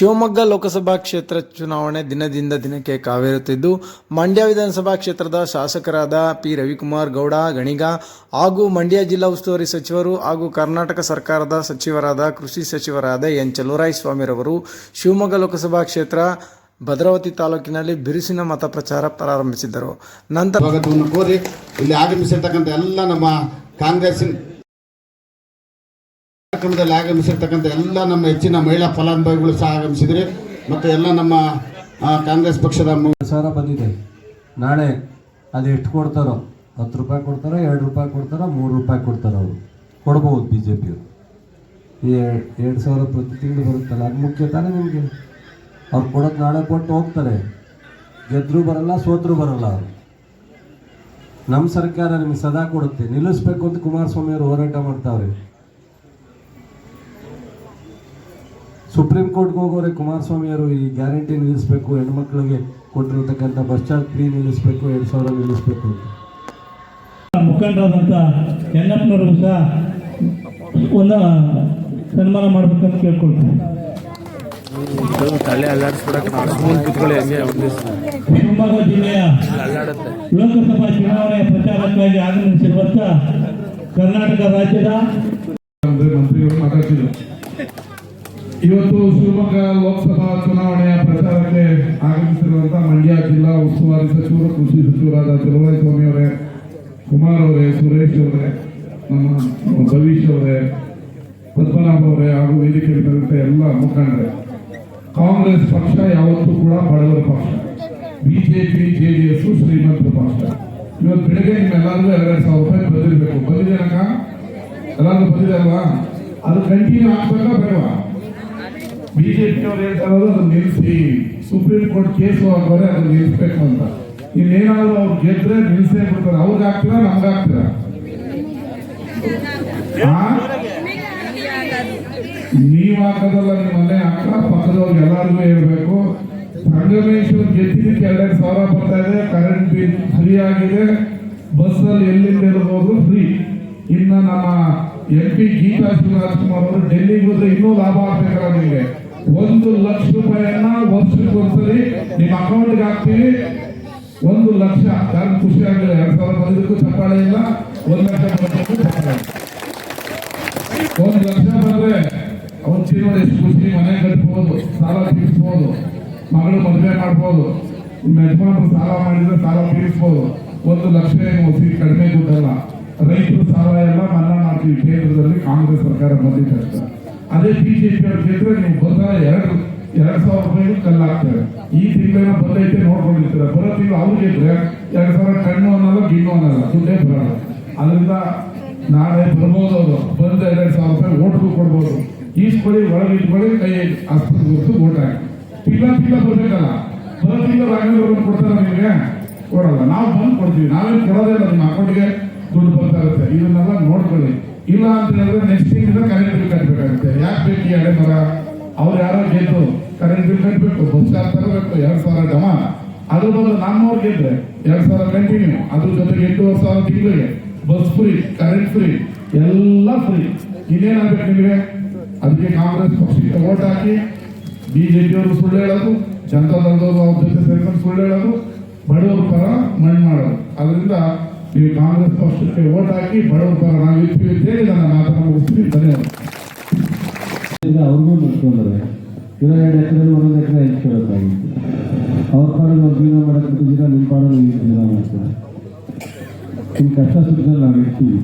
ಶಿವಮೊಗ್ಗ ಲೋಕಸಭಾ ಕ್ಷೇತ್ರ ಚುನಾವಣೆ ದಿನದಿಂದ ದಿನಕ್ಕೆ ಕಾವೇರುತ್ತಿದ್ದು, ಮಂಡ್ಯ ವಿಧಾನಸಭಾ ಕ್ಷೇತ್ರದ ಶಾಸಕರಾದ ಪಿ. ರವಿಕುಮಾರ್ ಗೌಡ, ಗಣಿಗ ಹಾಗೂ ಮಂಡ್ಯ ಜಿಲ್ಲಾ ಉಸ್ತುವಾರಿ ಸಚಿವರು ಹಾಗೂ ಕರ್ನಾಟಕ ಸರ್ಕಾರದ ಸಚಿವರಾದ ಕೃಷಿ ಸಚಿವರಾದ ಎನ್. ಸ್ವಾಮಿರವರು ಶಿವಮೊಗ್ಗ ಲೋಕಸಭಾ ಕ್ಷೇತ್ರ ಭದ್ರಾವತಿ ತಾಲೂಕಿನಲ್ಲಿ ಬಿರುಸಿನ ಮತ ಪ್ರಚಾರ ಪ್ರಾರಂಭಿಸಿದ್ದರು. ನಂತರ ಕೋರಿ ಇಲ್ಲಿ ಆಗಮಿಸಿರ್ತಕ್ಕಂಥ ಎಲ್ಲ ನಮ್ಮ ಕಾಂಗ್ರೆಸ್ಸಿನ ಕಾರ್ಯಕ್ರಮದಲ್ಲಿ ಆಗಮಿಸಿರ್ತಕ್ಕಂಥ ಎಲ್ಲ ನಮ್ಮ ಹೆಚ್ಚಿನ ಮಹಿಳಾ ಫಲಾನುಭವಿಗಳು ಸಹ ಆಗಮಿಸಿದರೆ ಮತ್ತು ಎಲ್ಲ ನಮ್ಮ ಕಾಂಗ್ರೆಸ್ ಪಕ್ಷದ ಸಾವಿರ ಬಂದಿದೆ. ನಾಳೆ ಅದು ಎಷ್ಟು ಕೊಡ್ತಾರೋ, ಹತ್ತು ರೂಪಾಯಿ ಕೊಡ್ತಾರೋ, ಎರಡು ರೂಪಾಯಿ ಕೊಡ್ತಾರೋ, ಮೂರು ರೂಪಾಯಿ ಕೊಡ್ತಾರೋ ಅವರು. ಕೊಡ್ಬೋದು ಬಿ ಜೆ ಪಿಯವರು ಎರಡು ಸಾವಿರ ಪ್ರತಿ ತಿಂಗಳು ಬರುತ್ತಲ್ಲ, ಅದು ಮುಖ್ಯ ತಾನೇ ನಿಮಗೆ? ಅವ್ರು ಕೊಡೋದು ನಾಳೆ ಕೊಟ್ಟು ಹೋಗ್ತಾರೆ. ಗೆದ್ದರೂ ಬರಲ್ಲ, ಸೋತ್ರೂ ಬರಲ್ಲ ಅವರು. ನಮ್ಮ ಸರ್ಕಾರ ನಿಮಗೆ ಸದಾ ಕೊಡುತ್ತೆ. ನಿಲ್ಲಿಸ್ಬೇಕು ಅಂತ ಕುಮಾರಸ್ವಾಮಿ ಅವರು ಹೋರಾಟ ಮಾಡ್ತಾವ್ರೆ. ಸುಪ್ರೀಂ ಕೋರ್ಟ್ಗೆ ಹೋಗೋರೆ ಕುಮಾರಸ್ವಾಮಿ ಅವರು ಈ ಗ್ಯಾರಂಟಿ ನಿಲ್ಲಿಸಬೇಕು ಹೆಣ್ಮಕ್ಳಿಗೆ ಕೊಟ್ಟಿರತಕ್ಕಂಥ ಬಸ್ ಚಾರ್ಜ್ ಫ್ರೀ ನಿಲ್ಲಿಸಬೇಕು ಎರಡು ಸಾವಿರ ನಿಲ್ಲಿಸಬೇಕು ಅಂತ. ಮುಖಂಡರಾದಂಥ ಯನ್ನಪ್ಪನವರು ಸಹ ಒಂದು ಸನ್ಮಾನ ಮಾಡಬೇಕಂತ ಕೇಳ್ಕೊಳ್ತೀನಿ. ಶಿವಮೊಗ್ಗ ಜಿಲ್ಲೆಯ ಲೋಕಸಭಾ ಚುನಾವಣೆಯ ಪ್ರಚಾರಕ್ಕಾಗಿ ಆಗಮಿಸಿರುವಂಥ ಕರ್ನಾಟಕ ರಾಜ್ಯದ ಇವತ್ತು ಶಿವಮೊಗ್ಗ ಲೋಕಸಭಾ ಚುನಾವಣೆಯ ಪ್ರಚಾರಕ್ಕೆ ಆಗಮಿಸಿರುವಂತಹ ಮಂಡ್ಯ ಜಿಲ್ಲಾ ಉಸ್ತುವಾರಿ ಸಚಿವರು, ಕೃಷಿ ಸಚಿವರಾದ ಚಲುವರಾಯ ಸ್ವಾಮಿ ಅವರೇ, ಕುಮಾರ್ ಅವರೇ, ಸುರೇಶ್ ಅವರೇ, ನಮ್ಮ ಭವಿಷ್ ಅವರೇ, ಪದ್ಮನಾಭ ಅವರೇ ಹಾಗೂ ವೇದಿಕೆಯಲ್ಲಿರುವಂತಹ ಎಲ್ಲ ಮುಖಂಡರೇ, ಕಾಂಗ್ರೆಸ್ ಪಕ್ಷ ಯಾವತ್ತೂ ಕೂಡ ಬಡವರ ಪಕ್ಷ, ಬಿಜೆಪಿ ಜೆಡಿಎಸ್ ಶ್ರೀಮಂತರ ಪಕ್ಷ. ಇವತ್ತು ಬೆಳಗ್ಗೆ ನಿಮ್ಮೆಲ್ಲರಿಗೂ ಎರಡು ಸಾವಿರ ರೂಪಾಯಿ ಬಂದಿರಬೇಕು ಬಂದಿದೆ ಎಲ್ಲರೂ ಬದಲಿದೆ ಅಲ್ವಾ? ಅದು ಕಂಟಿನ್ಯೂ ಆಗ್ಬೇಕಾ ಬೇಡವಾ? ಬಿಜೆಪಿ ಅವ್ರು ಹೇಳ್ತಾ ಇರೋದು ಅದನ್ನ ನಿಲ್ಲಿಸಿ. ಸುಪ್ರೀಂ ಕೋರ್ಟ್ ಕೇಸು ಹಾಕೋರೆ ಅದನ್ನ ನಿಲ್ಲಿಸ್ಬೇಕು ಅಂತ. ಇನ್ನೇನಾದ್ರು ಅವ್ರು ಗೆದ್ರೆ ನಿಲ್ಸೇ ಬಿಡ್ತಾರೆ. ಅವ್ರಿಗೆ ಹಾಕ್ತೀರಾ ನಮ್ಗೆ ಹಾಕ್ತೀರಾ? ನೀವ್ ಹಾಕೋದಲ್ಲ ನಿಮ್ಮ ಮನೆ ಅಕ್ಕ ಪಕ್ಕದವ್ರಿಗೆ ಎಲ್ಲರಿಗೂ ಹೇಳ್ಬೇಕು. ಸಂಗಮೇಶ್ವರ್ ಗೆದ್ದಿದ್ದಕ್ಕೆ ಎರಡೆರಡು ಸಾವಿರ ಬರ್ತಾ ಇದೆ. ಕರೆಂಟ್ ಬಿಲ್ ಫ್ರೀ ಆಗಿದೆ. ಬಸ್ಸಲ್ಲಿ ಎಲ್ಲಿಂದ ಇರ್ಬೋದು ಫ್ರೀ ಇನ್ನು ನಮ್ಮ ಎಂ ಪಿ ಗೀತಾ ಶಿವರಾಜ್ಕುಮಾರ್ ಅವರು ಡೆಲ್ಲಿಗೆ ಹೋದ್ರೆ ಇನ್ನೂ ಲಾಭ ಆಗ್ಬೇಕಾದ್ರೆ ಒಂದು ಲಕ್ಷ ರೂಪಾಯಿಯನ್ನ ವರ್ಷಕ್ಕೆ ಒಂದ್ಸರಿ ನಿಮ್ಮ ಅಕೌಂಟ್ಗೆ ಹಾಕ್ತೀವಿ ಒಂದು ಲಕ್ಷ. ಯಾರು ಖುಷಿ ಆಗಲಿಲ್ಲ ಎರಡ್ ಸಾವಿರ ಬಂದಿದ್ದಕ್ಕೂ ಚಪ್ಪಾಳೆ ಇಲ್ಲ. ಒಂದು ಲಕ್ಷ ಚಪ್ಪಾಳೆ. ಒಂದು ಲಕ್ಷ ಬಂದ್ರೆ ಅವ್ನು ಜೀವನ ಎಷ್ಟು ಖುಷಿ. ಮನೆ ಕಟ್ಬೋದು, ಸಾಲ ತೀರಿಸ್ಬೋದು, ಮಗಳು ಮದುವೆ ಮಾಡ್ಬೋದು. ನಿಮ್ಮ ಯಜಮಾನರು ಸಾಲ ಮಾಡಿದ್ರೆ ಸಾಲ ತೀರಿಸ್ಬೋದು. ಒಂದು ಲಕ್ಷ ಏನು ಕಡಿಮೆ ದುಡ್ಡಲ್ಲ. ರೈತರು ಸಾಲ ಎಲ್ಲ ಮನ್ನಾ ಮಾಡ್ತೀವಿ. ಕೇಂದ್ರದಲ್ಲಿ ಕಾಂಗ್ರೆಸ್ ಸರ್ಕಾರ ಬಂದಿದ್ದ ಅದೇ ಬಿಜೆಪಿ ಅವ್ರ ಕ್ಷೇತ್ರ ನೀವು ಬರ್ತಾರೆ, ಎರಡು, ಎರಡ್ ಸಾವಿರ ರೂಪಾಯಿ ಕಲ್ಲು ಹಾಕ್ತಾರೆ. ಈ ತಿಂಗಳೇನೋ ಬಂದೈತೆ ನೋಡ್ಕೊಂಡಿರ್ತಾರೆ. ಬರೋ ತಿಂಗಳು ಅವ್ರು ಗೆದ್ರೆ ಎರಡ್ ಸಾವಿರ ಕಣ್ಣು ಅನ್ನಲ್ಲ, ಗಿಣ್ಣು ಅನ್ನಲ್ಲ ಸುಮ್ಮನೆ ಬರಲ್ಲ. ಅದರಿಂದ ನಾಳೆ ಬರ್ಬೋದು ಅವರು. ಬಂದ ಎರಡ್ ಸಾವಿರ ರೂಪಾಯಿ ಓಟ್ಗೂ ಕೊಡ್ಬೋದು. ಈಸ್ಕೊಳ್ಳಿ ಒಳಗೆ ಇಟ್ಕೊಳ್ಳಿ ಕೈ ಆಸ್ಪತ್ರೆ ಗೊತ್ತು ಓಟ್ ಹಾಕಿ. ತಿಂಗಳ ತಿಂಗಳ ಬರ್ಬೇಕಲ್ಲ. ಬರೋ ತಿಂಗಳ ರಾಘವೇಂದ್ರ ಕೊಡ್ತಾರ ನಿಮಗೆ? ಕೊಡಲ್ಲ. ನಾವು ಬಂದು ಕೊಡ್ತೀವಿ. ನಾವೇನು ಕೊಡೋದೇ ಇಲ್ಲ ನಿಮ್ಮ ಅಕೌಂಟ್ಗೆ. ದುಡ್ಡು ಬರ್ತಾ ಇರುತ್ತೆ. ಇದನ್ನೆಲ್ಲ ನೋಡ್ಕೊಳ್ಳಿ. ಇಲ್ಲ ಅಂತ ಹೇಳಿದ್ರೆ ನೆಕ್ಸ್ಟ್ ಇಂದ ಕರೆಂಟ್ ಬಿಲ್ ಕಟ್ಟಬೇಕಾಗುತ್ತೆ ಯಾಕೆ ಬೇಕು ಈ ಹಳೆ ಮರ? ಅವ್ರು ಯಾರೋ ಗೆದ್ದು ಕರೆಂಟ್ ಬಿಲ್ ಕಟ್ಟಬೇಕು ಬಸ್ ಚಾರ್ಜ್ ತರಬೇಕು ಎರಡು ಸಾವಿರ ಜಮ. ಅದ್ರ ಬದಲು ನಮ್ಮವ್ರು ಗೆದ್ರೆ ಎರಡು ಸಾವಿರ ಕಂಟಿನ್ಯೂ ಅದ್ರ ಜೊತೆಗೆ ಎಂಟೂವರೆ ಸಾವಿರ ತಿಂಗಳಿಗೆ. ಬಸ್ ಫ್ರೀ ಕರೆಂಟ್ ಫ್ರೀ ಎಲ್ಲ ಫ್ರೀ ಇನ್ನೇನಾಗ್ಬೇಕು ನಿಮಗೆ? ಅದಕ್ಕೆ ಕಾಂಗ್ರೆಸ್ ಪಕ್ಷಕ್ಕೆ ಓಟ್ ಹಾಕಿ ಬಿಜೆಪಿ ಅವರು ಸುಳ್ಳು ಹೇಳೋದು, ಜನತಾ ದಳದವರು ಅವ್ರ ಜೊತೆ ಸೇರ್ಕೊಂಡು ಸುಳ್ಳು ಹೇಳೋದು, ಬಡವರ ಪರ ಮಣ್ಣು ಮಾಡೋದು. ಅದರಿಂದ ನೀವು ಕಾಂಗ್ರೆಸ್ ಪಕ್ಷಕ್ಕೆ ಓಟ್ ಹಾಕಿ ಬಡವರ ನಾವು ಇರ್ತೀವಿ ಅಂತ ಹೇಳಿ ನನ್ನ ಮಾತನ್ನು ಮುಗಿಸ್ತೀನಿ. ಧನ್ಯವಾದ. ಅವ್ರಿಗೂ ನಡ್ಕೊಂಡ್ರೆ ಇರೋ ಎರಡು ಎಕರೆ ಒಂದೊಂದು ಎಕರೆ ಹಂಚ್ಕೊಳ್ಬೇಕಾಗಿತ್ತು ಅವ್ರ ಪಾಡಿಗೆ ಅವ್ರು ಜೀವನ ಮಾಡಕ್ಕೆ ಜೀವನ ನಿಮ್ಮ ಪಾಡಲ್ಲಿ ನೀವು ಜೀವನ ಮಾಡ್ತಾರೆ. ನಿಮ್ಮ ಕಷ್ಟ ಸುಖದಲ್ಲಿ ನಾವು ಇರ್ತೀವಿ.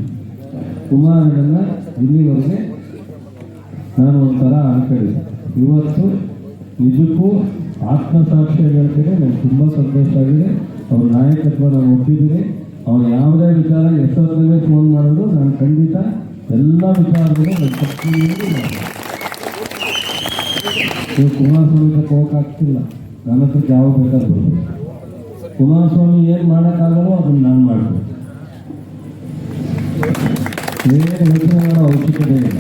ಕುಮಾರಣ್ಣ ಇಲ್ಲಿವರೆಗೆ ನಾನು ಒಂಥರ ಅನ್ಕೊಂಡಿದ್ದೆ ಇವತ್ತು ನಿಜಕ್ಕೂ ಆತ್ಮಸಾಕ್ಷಿಯಾಗಿ ಹೇಳ್ತೀನಿ ನನಗೆ ತುಂಬ ಸಂತೋಷ ಆಗಿದೆ. ಅವ್ರ ನಾಯಕತ್ವ ನಾನು ಒಪ್ಪಿದ್ದೀನಿ. ಅವನು ಯಾವುದೇ ವಿಚಾರ ಎಷ್ಟೊತ್ತಿಗೆ ಫೋನ್ ಮಾಡಿದ್ರು, ನಾನು ಖಂಡಿತ ಎಲ್ಲ. ನೀವು ಕುಮಾರಸ್ವಾಮಿ ಹತ್ರ ಹೋಗಕ್ಕಾಗ್ತಿಲ್ಲ ನನ್ನ ಹತ್ರ ಯಾವ ಬೇಕಾದ್ರು ಕುಮಾರಸ್ವಾಮಿ ಏನು ಮಾಡೋಕ್ಕಾಗಲ್ಲೋ ಅದನ್ನು ನಾನು ಯೋಚನೆ ಮಾಡೋ ಅವಶ್ಯಕತೆ ಇಲ್ಲ.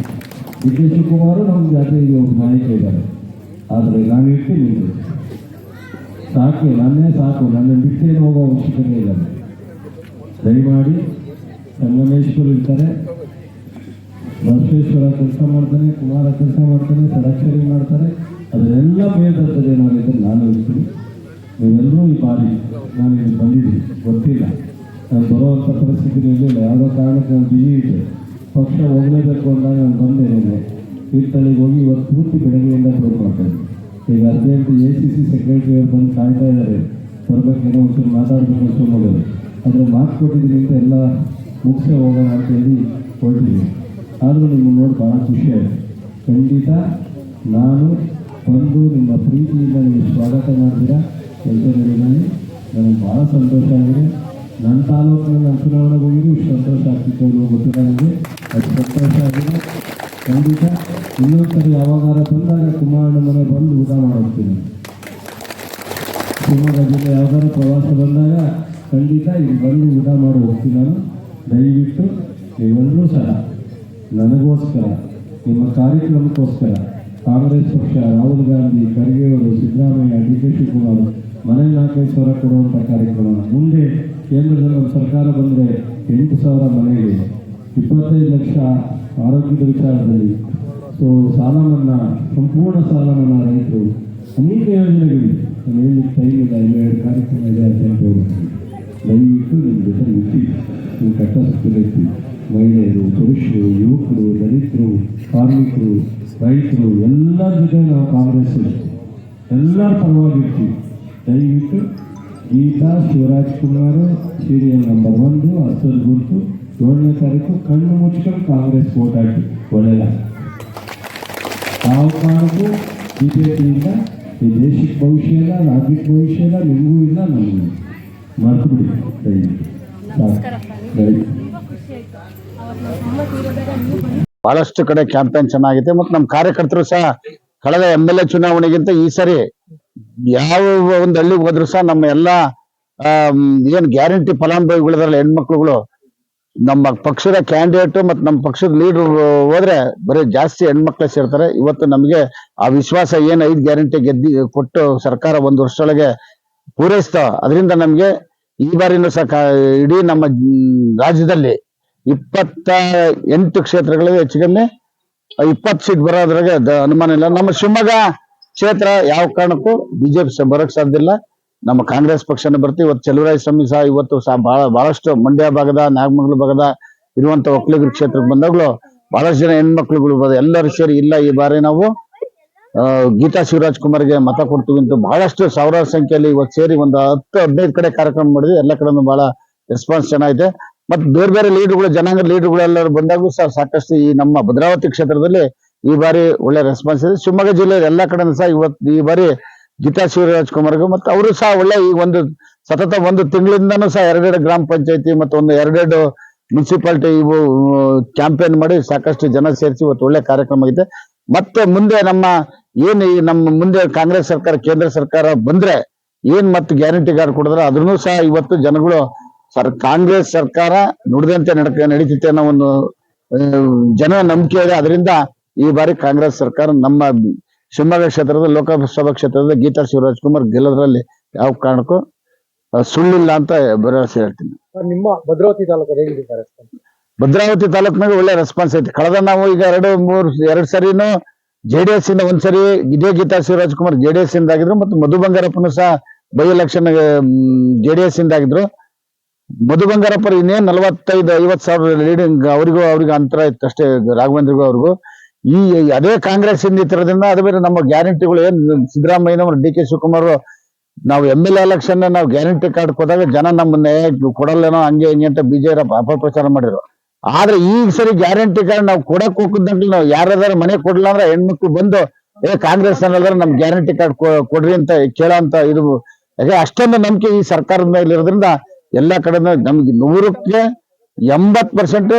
ಡಿ ಕೆ ಶಿವಕುಮಾರ್ ನಮ್ಮ ಜಾತಿಗೆ ಒಬ್ಬ ನಾಯಕ ಇದ್ದಾರೆ. ಆದರೆ ನಾನು ಇರ್ತೀನಿ. ಸಾಕು ನನ್ನೇ ಸಾಕು. ನನ್ನ ಬಿಟ್ಟೇನು ಹೋಗೋ ಅವಶ್ಯಕತೆ ಇಲ್ಲ. ದಯಮಾಡಿ ಸಂಗಮೇಶ್ವರ್ ಇರ್ತಾರೆ. ಬಸವೇಶ್ವರ ಕೆಲಸ ಮಾಡ್ತಾನೆ, ಕುಮಾರ ಕೆಲಸ ಮಾಡ್ತಾನೆ ಸದಾಕ್ಷರಿ ಮಾಡ್ತಾರೆ. ಅದನ್ನೆಲ್ಲ ಮೇಲ್ಬರ್ತದೆ ನಾನಿದ್ರೆ ನಾನು ಇರ್ತೀನಿ ನೀವೆಲ್ಲರೂ ಈ ಬಾರಿ ನಾನು ಇಲ್ಲಿ ಬಂದಿದ್ದೀನಿ. ಗೊತ್ತಿಲ್ಲ. ನಾನು ಬರುವಂಥ ಪರಿಸ್ಥಿತಿ ಇರಲಿಲ್ಲ ಯಾವುದೋ ಕಾರಣಕ್ಕೆ ನಾನು ಬಿಜಿ ಇದ್ದೆ. ಪಕ್ಷ ಹೋಗಲೇಬೇಕು ಅಂದಾಗ ನಾನು ಬಂದೆ ನಿನ್ನೆ ತಲೆಗೆ ಹೋಗಿ ಇವತ್ತು ಪೂರ್ತಿ ಬೆಳಗ್ಗೆಯಿಂದ ಮಾಡ್ತಾಯಿದ್ದೆ ಈಗ urgent A C C secretary ಬಂದು ಕಾಯ್ತಾ ಇದ್ದಾರೆ. ಬರಬೇಕೇನೋ ಒಂಚೂರು ಮಾತಾಡಬೇಕು ಶಿವಮೊಗ್ಗದಲ್ಲಿ ಆದರೆ ಮಾರ್ಕ್ಸ್ ಕೊಟ್ಟಿದ್ದೀನಿ ಅಂತ ಎಲ್ಲ ಮುಗಿಸೇ ಹೋಗೋಣ ಅಂತ ಹೇಳಿ ಹೊರಟಿದ್ದೀನಿ. ಆದರೂ ನಿಮ್ಮನ್ನು ನೋಡಿ ಭಾಳ ಖುಷಿ ಆಯಿತು. ಖಂಡಿತ ನಾನು ಬಂದು ನಿಮ್ಮ ಪ್ರೀತಿಯಿಂದ ನಿಮಗೆ ಸ್ವಾಗತ ಮಾಡ್ತೀರಾ? ಹೇಳಿದ್ದೀನಿ ನನಗೆ ಭಾಳ ಸಂತೋಷ ಆಗಿದೆ. ನನ್ನ ತಾಲೂಕಿನ ನಾನು ಚುನಾವಣೆಗೆ ಹೋಗಿದ್ದು ಇಷ್ಟು ಸಂತೋಷ ಆಗ್ತಿತ್ತು ಅನ್ನೋ ಗೊತ್ತಿಲ್ಲ ನನಗೆ. ಅದು ಸಂತೋಷ ಆಗಿದೆ. ಖಂಡಿತ ಇನ್ನೊಂದು ಸರಿ ಯಾವಾಗಾರ ಬಂದಾಗ ಕುಮಾರಣ್ಣ ಮನೆ ಬಂದು ಊಟ ಮಾಡೋಗ್ತೀನಿ ಶಿವಮೊಗ್ಗ ಜಿಲ್ಲೆ ಯಾವ್ದಾದ್ರು ಪ್ರವಾಸ ಬಂದಾಗ ಖಂಡಿತ ಇಲ್ಲಿ ಬಂದು ಊಟ ಮಾಡಿ ಹೋಗ್ತೀನಿ ನಾನು. ದಯವಿಟ್ಟು ನೀವೆಲ್ಲರೂ ಸಹ ನನಗೋಸ್ಕರ, ನಿಮ್ಮ ಕಾರ್ಯಕ್ರಮಕ್ಕೋಸ್ಕರ, ಕಾಂಗ್ರೆಸ್ ಪಕ್ಷ, ರಾಹುಲ್ ಗಾಂಧಿ, ಖರ್ಗೆಯವರು, ಸಿದ್ದರಾಮಯ್ಯ, ಡಿ ಕೆ ಶಿವಕುಮಾರ್ ಮನೆ ನಾಲ್ಕೈದು ಸಾವಿರ ಕೊಡುವಂಥ ಕಾರ್ಯಕ್ರಮ ಮುಂದೆ ಕೇಂದ್ರದಲ್ಲಿ ನಮ್ಮ ಸರ್ಕಾರ ಬಂದರೆ ಎಂಟು ಸಾವಿರ ಮನೆಗೆ ಇಪ್ಪತ್ತೈದು ಲಕ್ಷ ಆರೋಗ್ಯದ ವಿಚಾರದಲ್ಲಿ. ಸೊ ಸಾಲ ಮನ್ನಾ, ಸಂಪೂರ್ಣ ಸಾಲ ಮನ್ನಾ ರೈತರು ಅನೇಕ ಯೋಜನೆಗಳಿವೆ. ನಾನು ಹೇಳಲಿಕ್ಕೆ ಟೈಮ್ ಇಲ್ಲ ಎರಡು ಕಾರ್ಯಕ್ರಮ ಇದೆ ಅಂತ ಹೋಗ್ತೀನಿ ದಯವಿಟ್ಟು ನಿಮ್ಮ ಜೊತೆ ನಿಂತು ನೀವು ಮಹಿಳೆಯರು ಪುರುಷರು ಯುವಕರು ದಲಿತರು ಕಾರ್ಮಿಕರು ರೈತರು ಎಲ್ಲರ ಜೊತೆ ನಾವು ಕಾಂಗ್ರೆಸ್. ಎಲ್ಲರ ಪರವಾಗಿರ್ತೀವಿ ದಯವಿಟ್ಟು ಗೀತಾ ಶಿವರಾಜ್ ಕುಮಾರ್ ಸೀರಿಯಲ್ ನಂಬರ್ ಒಂದು ಅಸಲ್ ಗುರುತು ಏಳನೇ ತಾರೀಕು ಕಣ್ಣು ಮುಚ್ಕೊಂಡು ಕಾಂಗ್ರೆಸ್ ವೋಟ್ ಹಾಕಿ ಒಳ್ಳೆಯ ಯಾವ ಕಾರಣಕ್ಕೂ ಬಿ ಜೆ ಪಿಯಿಂದ ಈ ದೇಶಕ್ಕೆ ಭವಿಷ್ಯ ಇಲ್ಲ ರಾಜ್ಯಕ್ಕೆ ಭವಿಷ್ಯ ಇಲ್ಲ ನಿಮಗೂ ಇಲ್ಲ ನಮಗೂ ಮರ್ತು ಬಿಡಿ ಬಹಳಷ್ಟು ಕಡೆ ಕ್ಯಾಂಪೇನ್ ಚೆನ್ನಾಗಿದೆ ಮತ್ತು ನಮ್ಮ ಕಾರ್ಯಕರ್ತರು ಸಹ ಕಳೆದ ಎಂ ಎಲ್ ಎ ಚುನಾವಣೆಗಿಂತ ಈ ಸರಿ ಯಾವ ಒಂದು ಹಳ್ಳಿಗೆ ಹೋದ್ರು ಸಹ ನಮ್ಮ ಎಲ್ಲ ಏನು ಏನ್ ಗ್ಯಾರಂಟಿ ಫಲಾನುಭವಿಗಳಿದಾರಲ್ಲ ಹೆಣ್ಮಕ್ಳುಗಳು ನಮ್ಮ ಪಕ್ಷದ ಕ್ಯಾಂಡಿಡೇಟ್ ಮತ್ತು ನಮ್ಮ ಪಕ್ಷದ ಲೀಡರ್ ಹೋದ್ರೆ ಬರೀ ಜಾಸ್ತಿ ಹೆಣ್ಮಕ್ಳೇ ಸೇರ್ತಾರೆ. ಇವತ್ತು ನಮಗೆ ಆ ವಿಶ್ವಾಸ ಏನು ಐದು ಗ್ಯಾರಂಟಿ ಗೆದ್ದಿ ಕೊಟ್ಟು ಸರ್ಕಾರ ಒಂದು ವರ್ಷದೊಳಗೆ ಪೂರೈಸ್ತಾ. ಅದರಿಂದ ನಮಗೆ ಈ ಬಾರಿನೂ ಸಹ ಇಡೀ ನಮ್ಮ ರಾಜ್ಯದಲ್ಲಿ ಇಪ್ಪತ್ತ ಎಂಟು ಕ್ಷೇತ್ರಗಳಿಗೆ ಹೆಚ್ಚು ಕಮ್ಮಿ ಇಪ್ಪತ್ತು ಸೀಟ್ ಬರೋದ್ರಾಗೆ ಅನುಮಾನ ಇಲ್ಲ. ನಮ್ಮ ಶಿವಮೊಗ್ಗ ಕ್ಷೇತ್ರ ಯಾವ ಕಾರಣಕ್ಕೂ ಬಿಜೆಪಿ ಬರೋಕ್ ಸಾಧ್ಯ ಇಲ್ಲ. ನಮ್ಮ ಕಾಂಗ್ರೆಸ್ ಪಕ್ಷನ ಬರ್ತೀವಿ ಇವತ್ತು ಚಲುವರಾಯ ಸ್ವಾಮಿ ಸಹ ಇವತ್ತು ಸಹ ಬಹಳ ಬಹಳಷ್ಟು ಮಂಡ್ಯ ಭಾಗದ, ನಾಗಮಂಗಲ ಭಾಗದ ಇರುವಂತ ಒಕ್ಕಲಿಗರ ಕ್ಷೇತ್ರಕ್ಕೆ ಬಂದಾಗ್ಲೂ ಬಹಳಷ್ಟು ಜನ ಹೆಣ್ಮಕ್ಳುಗಳು ಎಲ್ಲರೂ ಸೇರಿ ಇಲ್ಲ ಈ ಬಾರಿ ನಾವು. ಗೀತಾ ಶಿವರಾಜ್ ಕುಮಾರ್ಗೆ ಮತ ಕೊಡ್ತೀವಿ ಅಂತ ಬಹಳಷ್ಟು ಸಾವಿರಾರು ಸಂಖ್ಯೆಯಲ್ಲಿ ಇವತ್ತು ಸೇರಿ ಒಂದು ಹತ್ತು, ಹದಿನೈದು ಕಡೆ ಕಾರ್ಯಕ್ರಮ ಮಾಡಿದ್ವಿ. ಎಲ್ಲ ಕಡೆನೂ ಬಹಳ ರೆಸ್ಪಾನ್ಸ್ ಚೆನ್ನಾಗಿದೆ. ಮತ್ತೆ ಬೇರೆ ಬೇರೆ ಲೀಡರ್ಗಳು ಜನಾಂಗ ಲೀಡರ್ಗಳು ಎಲ್ಲರೂ ಬಂದಾಗೂ ಸಹ ಸಾಕಷ್ಟು ಈ ನಮ್ಮ ಭದ್ರಾವತಿ ಕ್ಷೇತ್ರದಲ್ಲಿ ಈ ಬಾರಿ ಒಳ್ಳೆ ರೆಸ್ಪಾನ್ಸ್ ಇದೆ. ಶಿವಮೊಗ್ಗ ಜಿಲ್ಲೆ ಎಲ್ಲ ಕಡೆ ಸಹ ಇವತ್ತು ಈ ಬಾರಿ ಗೀತಾ ಶಿವರಾಜ್ ಕುಮಾರ್ಗೂ ಮತ್ತೆ ಅವರು ಸಹ ಒಳ್ಳೆ ಈ ಒಂದು ಸತತ ಒಂದು ತಿಂಗಳಿಂದನೂ ಸಹ ಎರಡೆರಡು ಗ್ರಾಮ ಪಂಚಾಯತಿ ಮತ್ತು ಒಂದು ಎರಡೆರಡು ಮುನ್ಸಿಪಾಲ್ಟಿ ಇವು ಕ್ಯಾಂಪೇನ್ ಮಾಡಿ ಸಾಕಷ್ಟು ಜನ ಸೇರಿಸಿ ಇವತ್ತು ಒಳ್ಳೆ ಕಾರ್ಯಕ್ರಮ ಆಗಿದೆ. ಮತ್ತೆ ಮುಂದೆ ನಮ್ಮ ಏನ್ ನಮ್ಮ ಮುಂದೆ ಕಾಂಗ್ರೆಸ್ ಸರ್ಕಾರ, ಕೇಂದ್ರ ಸರ್ಕಾರ ಬಂದ್ರೆ ಏನ್ ಮತ್ತೆ ಗ್ಯಾರಂಟಿ ಕಾರ್ಡ್ ಕೊಡಿದ್ರೆ ಅದ್ರೂ ಸಹ ಇವತ್ತು ಜನಗಳು ಸರ್, ಕಾಂಗ್ರೆಸ್ ಸರ್ಕಾರ ನುಡಿದಂತೆ ನಡಕ ನಡೀತಿತ್ತೆ ಅನ್ನೋ ಒಂದು ಜನ ನಂಬಿಕೆ ಇದೆ. ಅದರಿಂದ ಈ ಬಾರಿ ಕಾಂಗ್ರೆಸ್ ಸರ್ಕಾರ ನಮ್ಮ ಶಿವಮೊಗ್ಗ ಕ್ಷೇತ್ರದ ಲೋಕಸಭಾ ಕ್ಷೇತ್ರದ ಗೀತಾ ಶಿವರಾಜ್ ಕುಮಾರ್ ಗೆಲ್ಲೋದ್ರಲ್ಲಿ ಯಾವ ಕಾರಣಕ್ಕೂ ಸುಳ್ಳಿಲ್ಲ ಅಂತ ಭರವಸೆ ಹೇಳ್ತೀನಿ. ನಿಮ್ಮ ಭದ್ರಾವತಿ ತಾಲೂಕು ಹೇಗಿದೆ ಭದ್ರಾವತಿ ತಾಲೂಕಿನಾಗ ಒಳ್ಳೆ ರೆಸ್ಪಾನ್ಸ್ ಐತೆ. ಕಳೆದ ನಾವು ಈಗ ಎರಡು, ಮೂರು, ಎರಡು ಸರಿನು ಜೆ ಡಿ ಎಸ್ ಇಂದ ಒಂದ್ಸರಿ ಇದೇ Geetha Shivaraj Kumar J D S ಇಂದ ಆಗಿದ್ರು ಮತ್ತು ಮಧು ಬಂಗಾರಪ್ಪನು ಸಹ by election J D S ಇಂದ ಆಗಿದ್ರು. ಮಧು ಬಂಗಾರಪ್ಪ ಇನ್ನೇನು ನಲವತ್ತೈದು ಐವತ್ ಸಾವಿರ ಲೀಡಿಂಗ್ ಅವರಿಗೂ ಅವ್ರಿಗೆ ಅಂತರ ಇತ್ತು ಅಷ್ಟೇ, ರಾಘವೇಂದ್ರಿಗೂ ಅವ್ರಿಗೂ. ಈ ಅದೇ ಕಾಂಗ್ರೆಸ್ ಇಂದ ಇತ್ತಿರೋದ್ರಿಂದ ಅದು ಬೇರೆ ನಮ್ಮ ಗ್ಯಾರಂಟಿಗಳು ಏನ್ ಸಿದ್ದರಾಮಯ್ಯನವರು, ಡಿ ಕೆ ಶಿವಕುಮಾರ್ ನಾವು ಎಂ ಎಲ್ ಎಲೆಕ್ಷನ್ ನಾವು ಗ್ಯಾರಂಟಿ ಕಾರ್ಡ್ ಕೊಟ್ಟಾಗ ಜನ ನಮ್ಮನ್ನೇ ಕೊಡಲ್ಲೇನೋ ಹಂಗೆ ಹಿಂಗೆ ಅಂತ ಬಿಜೆಪಿ ಅಪಪ್ರಚಾರ ಮಾಡಿದ್ರು. ಆದ್ರೆ ಈಗ ಸರಿ ಗ್ಯಾರಂಟಿ ಕಾರ್ಡ್ ನಾವು ಕೊಡಕ್ ಹೋಗಿದ್ದಂಗ್ಲಿ ನಾವು ಯಾರಾದ್ರೂ ಮನೆ ಕೊಡ್ಲಿಲ್ಲ ಅಂದ್ರೆ ಹೆಣ್ಮಕ್ಳು ಬಂದು, ಏ, ಕಾಂಗ್ರೆಸ್ ಅನ್ನೋದ್ರ ನಮ್ ಗ್ಯಾರಂಟಿ ಕಾರ್ಡ್ ಕೊಡ್ರಿ ಅಂತ ಕೇಳೋ ಅಂತ ಇದು ಯಾಕೆ ಅಷ್ಟೊಂದು ನಂಬಿಕೆ ಈ ಸರ್ಕಾರದ ಮೇಲೆ ಇರೋದ್ರಿಂದ ಎಲ್ಲಾ ಕಡೆನೂ ನಮ್ಗೆ ನೂರಕ್ಕೆ ಎಂಬತ್ ಪರ್ಸೆಂಟ್